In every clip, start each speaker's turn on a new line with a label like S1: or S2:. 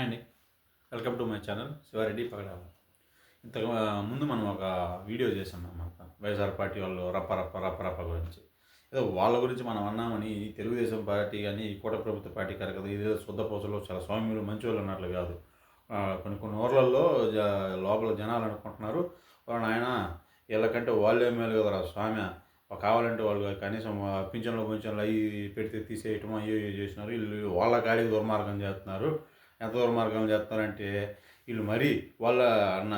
S1: అండి welcome to my channel Shiva Reddy Pagadala ఇంతకు ముందు మనం ఒక వీడియో చేసాం అన్నమాట. వైఎస్ఆర్ పార్టీ వాళ్ళు రప్ప రప్ప రప్ప రప్ప గురించి. ఏదో వాళ్ళ గురించి మనం అన్నామని ఈ తెలుగుదేశం పార్టీ కానీ ఈ కూట ప్రభుత్వ పార్టీ కాదు కదా ఇదేదో శుద్ధ పోసలో చాలా స్వామ్యులు మంచి వాళ్ళు అన్నట్లు కాదు. కొన్ని కొన్ని ఊర్లలో జ లోపల జనాలు అనుకుంటున్నారు. వాళ్ళ ఆయన వీళ్ళకంటే వాళ్ళే మేలు కదరా స్వామి కావాలంటే వాళ్ళు కనీసం పింఛన్లు పింఛన్లు అవి పెడితే తీసేయటం అవి చేసినారు. వీళ్ళు వాళ్ళ కాడికి దుర్మార్గం చేస్తున్నారు. ఎంత దూర మార్గం చేస్తారంటే వీళ్ళు మరీ వాళ్ళ అన్న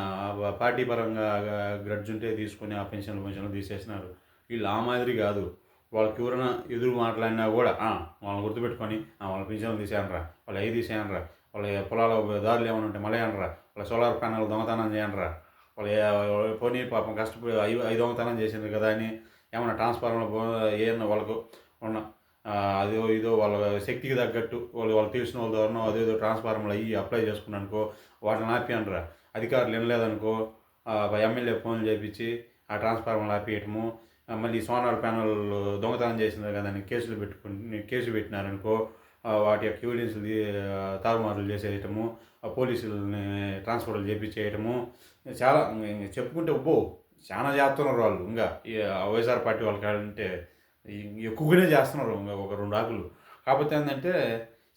S1: పార్టీ పరంగా గ్రడ్జ్ ఉంటే తీసుకొని ఆ పెన్షన్లు పెన్షన్లు తీసేసినారు. వీళ్ళు ఆ మాదిరి కాదు. వాళ్ళకి ఎవరైనా ఎదురు మాట్లాడినా కూడా వాళ్ళని గుర్తుపెట్టుకొని "ఆ, వాళ్ళ పెన్షన్లు తీసేయనరా వాళ్ళు అవి తీసేయనరా వాళ్ళ పొలాల దారులు ఏమైనా ఉంటే మళ్ళీ అనరా వాళ్ళ సోలార్ ప్యానల్ దొంగతనం చేయనరా వాళ్ళు పోనీ పాపం కష్టపడి ఐదు దొంగతనం చేసింది కదా అని ఏమైనా ట్రాన్స్ఫార్మర్ ఏమన్నా వాళ్ళకు ఉన్న అదో ఇదో వాళ్ళ శక్తికి తగ్గట్టు వాళ్ళు వాళ్ళు తెలిసిన వాళ్ళ ద్వారా అదేదో ట్రాన్స్ఫార్మర్లు అయ్యి అప్లై చేసుకున్నానుకో వాటిని ఆపి అధికారులు వినలేదనుకో ఎమ్మెల్యే ఫోన్లు చేపించి ఆ ట్రాన్స్ఫార్మర్లు ఆపేయటము మళ్ళీ సోనార్ ప్యానల్ దొంగతనం చేసింది కదా అని కేసులు పెట్టుకుని కేసు పెట్టినారనుకో వాటి యొక్క ఎవిడెన్స్లు తారుమారులు చేసేయటము ఆ పోలీసులని ట్రాన్స్ఫర్లు చేపించేయటము చాలా చెప్పుకుంటే ఉబ్బో చాలా చేస్తున్నారు వాళ్ళు. ఇంకా వైఎస్ఆర్ పార్టీ వాళ్ళకంటే ఎక్కువగానే చేస్తున్నారు ఒక రెండు ఆకులు. కాకపోతే ఏంటంటే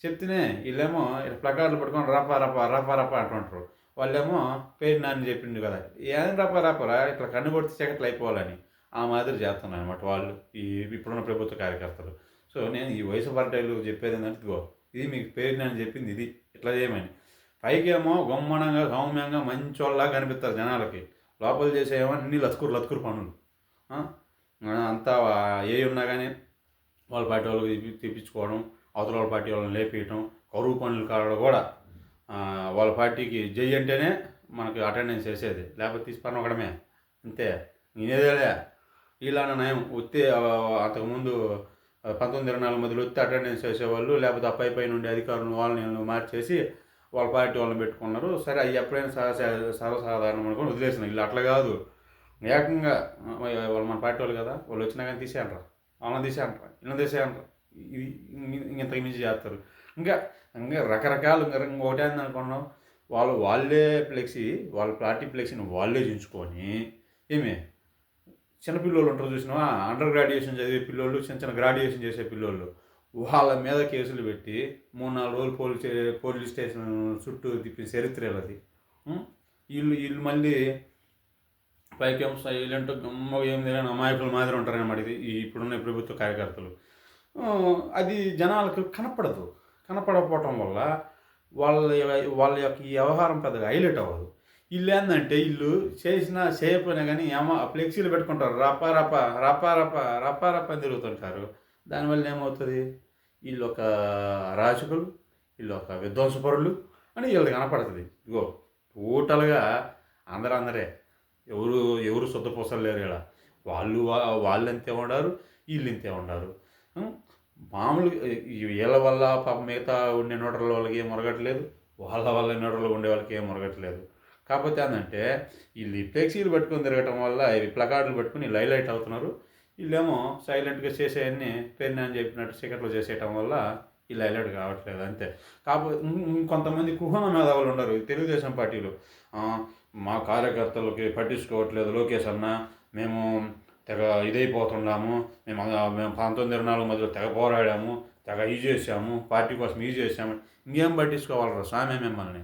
S1: చెప్తేనే వీళ్ళేమో ఇలా ప్లకార్డులు పట్టుకొని రాపా రాపా రాపా రాపా అంటుంటారు. వాళ్ళేమో పేరు నాని చెప్పిండు కదా. ఏం రాపా రపరా? ఇట్లా కన్ను కొడితే చీకట్లు అయిపోవాలని ఆ మాదిరి చేస్తున్నారు అనమాట వాళ్ళు. ఈ ఇప్పుడున్న ప్రభుత్వ కార్యకర్తలు. సో నేను ఈ వయసు పార్టీలు చెప్పేది ఏంటంటే ఇదిగో ఇది మీకు పేరు నాని చెప్పింది ఇది. ఇట్లా చేయమని. పైకేమో గమ్మనంగా సౌమ్యంగా మంచోళ్ళగా కనిపిస్తారు జనాలకి. లోపల చేసేమో అన్ని లతుకురు లతుకురు పనులు. అంతా ఏ ఉన్నా కానీ వాళ్ళ పార్టీ వాళ్ళకి తెప్పించుకోవడం అవతల వాళ్ళ పార్టీ వాళ్ళని లేపేయటం కరువు పనులు కాడ కూడా వాళ్ళ పార్టీకి జై అంటేనే మనకి అటెండెన్స్ వేసేది. లేకపోతే తీసుకుని ఒకడమే అంతే. నేనేదేలే. ఇలాన నయం. వస్తే అంతకుముందు పంతొమ్మిది ఇరవై నాలుగు మధ్యలో వస్తే అటెండెన్స్ వేసేవాళ్ళు లేకపోతే అప్పై పై నుండి అధికారులు వాళ్ళని మార్చేసి వాళ్ళ పార్టీ వాళ్ళని పెట్టుకున్నారు. సరే అవి ఎప్పుడైనా సర్వసాధారణం అనుకుని వదిలేసిన. వీళ్ళు అట్లా కాదు. ఏకంగా వాళ్ళు మన పార్టీ వాళ్ళు కదా వాళ్ళు వచ్చినా కానీ తీసేయంటారా వాళ్ళని తీసేయంటారా ఇలా తీసేయంటారా ఇది ఇంతకు మించి చేస్తారు. ఇంకా ఇంకా రకరకాలు ఇంకొకటి ఏంది అనుకున్నాం? వాళ్ళు వాళ్ళే ఫ్లెక్సీ వాళ్ళ పార్టీ ఫ్లెక్సీని వాళ్ళే ఏమే? చిన్న చిన్నపిల్లలు ఉంటారు చూసినావా? అండర్ గ్రాడ్యుయేషన్ చదివే పిల్లోళ్ళు చిన్న చిన్న గ్రాడ్యుయేషన్ చేసే పిల్లోళ్ళు. వాళ్ళ మీద కేసులు పెట్టి మూడు నాలుగు రోజులు పోలీస్ పోలీస్ స్టేషన్ చుట్టూ తిప్పిన చరిత్ర అది వీళ్ళు వీళ్ళు మళ్ళీ పైకి సైలెంట్ గమ్మ ఏం తెలియని అమాయకుల మాదిరి ఉంటారన్నమాట ఇది. ఇప్పుడున్న ప్రభుత్వ కార్యకర్తలు. అది జనాలకు కనపడదు. కనపడకపోవటం వల్ల వాళ్ళ వాళ్ళ యొక్క ఈ వ్యవహారం పెద్దగా హైలైట్ అవ్వదు. వీళ్ళు ఏంటంటే వీళ్ళు చేసినా చేయకపోయినా కానీ ఏమో ఫ్లెక్సీలు పెట్టుకుంటారు. రప రప రప రప రప రప అని తిరుగుతుంటారు. దానివల్ల ఏమవుతుంది? వీళ్ళు ఒక రాజకులు వీళ్ళు ఒక విధ్వంసపరులు అని వీళ్ళది కనపడుతుంది. ఇగో టోటల్గా అందరూ అందరే. ఎవరు ఎవరు శుద్ధపూసలు లేరు ఇలా వాళ్ళు వాళ్ళు ఎంతే ఉండారు వీళ్ళు ఇంతే ఉండారు మామూలు వీళ్ళ వల్ల పాప మిగతా ఉండే నోటల వాళ్ళకి ఏం మొరగట్లేదు వాళ్ళ వల్ల నోటలు ఉండే వాళ్ళకి ఏం మొరగట్లేదు. కాకపోతే ఏంటంటే వీళ్ళు ఫ్లెక్సీలు పట్టుకొని తిరగటం వల్ల ఇవి ప్లకార్డులు పట్టుకుని లైలైట్ అవుతున్నారు. వీళ్ళేమో సైలెంట్గా చేసేయన్ని పెన్ను అని చెప్పినట్టు చీకట్లో చేసేయటం వల్ల ఈ లైలైట్ కావట్లేదు అంతే. కాకపోతే కొంతమంది కుహన మేధావులు ఉన్నారు తెలుగుదేశం పార్టీలు. మా కార్యకర్తలకి పట్టించుకోవట్లేదు. లోకేష్ అన్న మేము తెగ ఇదైపోతున్నాము. మేము మేము పంతొమ్మిది ఇరవై నాలుగు మధ్యలో తెగ పోరాడాము. తెగ ఇది చేసాము పార్టీ కోసం ఇది చేసాము ఇంకేం పట్టించుకోవాలరా సామే మిమ్మల్ని?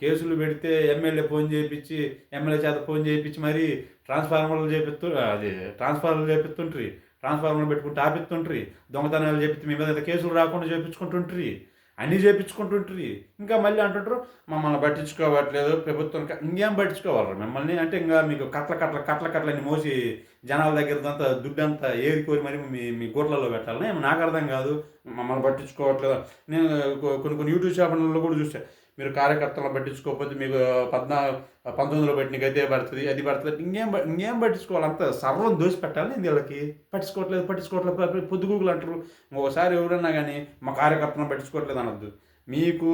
S1: కేసులు పెడితే ఎమ్మెల్యే ఫోన్ చేయించి ఎమ్మెల్యే చేత ఫోన్ చేయించి మరి ట్రాన్స్ఫార్మర్లు చేపిస్తు అది ట్రాన్స్ఫార్మర్లు చేపిస్తుంట్రి ట్రాన్స్ఫార్మర్లు పెట్టుకుంటే ఆపిస్తుంట్రి దొంగతనాలు చెప్పి మీ మీద కేసులు రాకుండా చేపించుకుంటుంట్రి. అన్నీ చేపించుకుంటుంట్రి ఇంకా మళ్ళీ అంటుంటారు మమ్మల్ని పట్టించుకోవట్లేదు ప్రభుత్వం ఇంకేం పట్టించుకోవాలి మిమ్మల్ని? అంటే ఇంకా మీకు కట్ల కట్ల కట్ల కట్లని మోసి జనాల దగ్గర అంతా దుడ్డు అంతా ఏది కోరి మరి మీ మీ గోట్లలో పెట్టాలని? నాకు అర్థం కాదు. మమ్మల్ని పట్టించుకోవట్లేదు. నేను కొన్ని కొన్ని యూట్యూబ్ ఛానల్లో కూడా చూసాను మీరు కార్యకర్తలను పట్టించుకోకపోతే మీకు పద్నా పంతొమ్మిదిలో పెట్టిన గదే పడుతుంది అది పడుతుంది. ఇంకేం ఇంకేం పట్టించుకోవాలి? అంత సర్వం దోసి పెట్టాలి నేను వీళ్ళకి? పట్టించుకోవట్లేదు పట్టించుకోవట్లేదు పొద్దుగూగులు అంటారు. ఒకసారి ఎవరన్నా కానీ మా కార్యకర్తలను పట్టించుకోవట్లేదు అనొద్దు. మీకు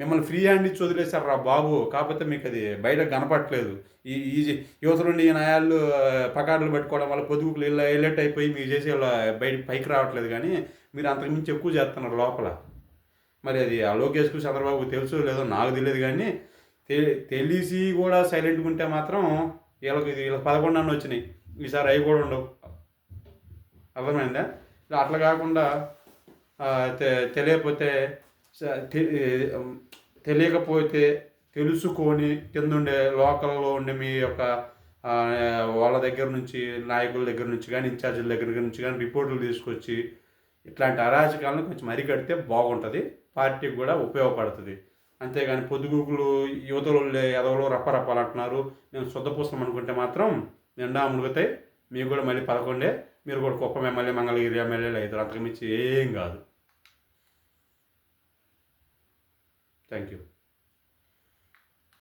S1: మిమ్మల్ని ఫ్రీ హ్యాండ్ ఇచ్చి వదిలేశారు రా బాబు. కాకపోతే మీకు అది బయట కనపట్లేదు ఈ ఈ యువతలుండి నయాళ్ళు ఈ నాయాళ్ళు పెట్టుకోవడం వల్ల పొదుగులు ఇలా హైలైట్ అయిపోయి మీరు చేసే వాళ్ళ బయట పైకి రావట్లేదు కానీ మీరు అంతకుమించి ఎక్కువ చేస్తున్నారు లోపల. మరి అది ఆ లోకేష్కు చంద్రబాబు తెలుసు లేదో నాకు తెలియదు కానీ తె తెలిసి కూడా సైలెంట్గా ఉంటే మాత్రం వీళ్ళకి వీళ్ళకి పదకొండు అన్న వచ్చినాయి. ఈసారి అవి కూడా ఉండవు. అర్థమైందా? ఇలా అట్లా కాకుండా తెలియకపోతే తెలియకపోతే తెలుసుకొని కింద ఉండే లోకల్లో ఉండే మీ యొక్క వాళ్ళ దగ్గర నుంచి నాయకుల దగ్గర నుంచి కానీ ఇన్ఛార్జీల దగ్గర నుంచి కానీ రిపోర్టులు తీసుకొచ్చి ఇట్లాంటి అరాచకాలను కొంచెం అరికడితే బాగుంటుంది. పార్టీకి కూడా ఉపయోగపడుతుంది. అంతేగాని పొద్దుగూకులు యువతలు ఎదవలు రప్పరప్పాలు అంటున్నారు మేము శుద్ధపూసం అనుకుంటే మాత్రం నిండా మునుగుతాయి మీకు కూడా మళ్ళీ పదకొండే మీరు కూడా కుప్పం ఎమ్మెల్యే మంగళగిరి ఎమ్మెల్యేలు అవుతారు. అంతకుమించి ఏం కాదు. Thank you.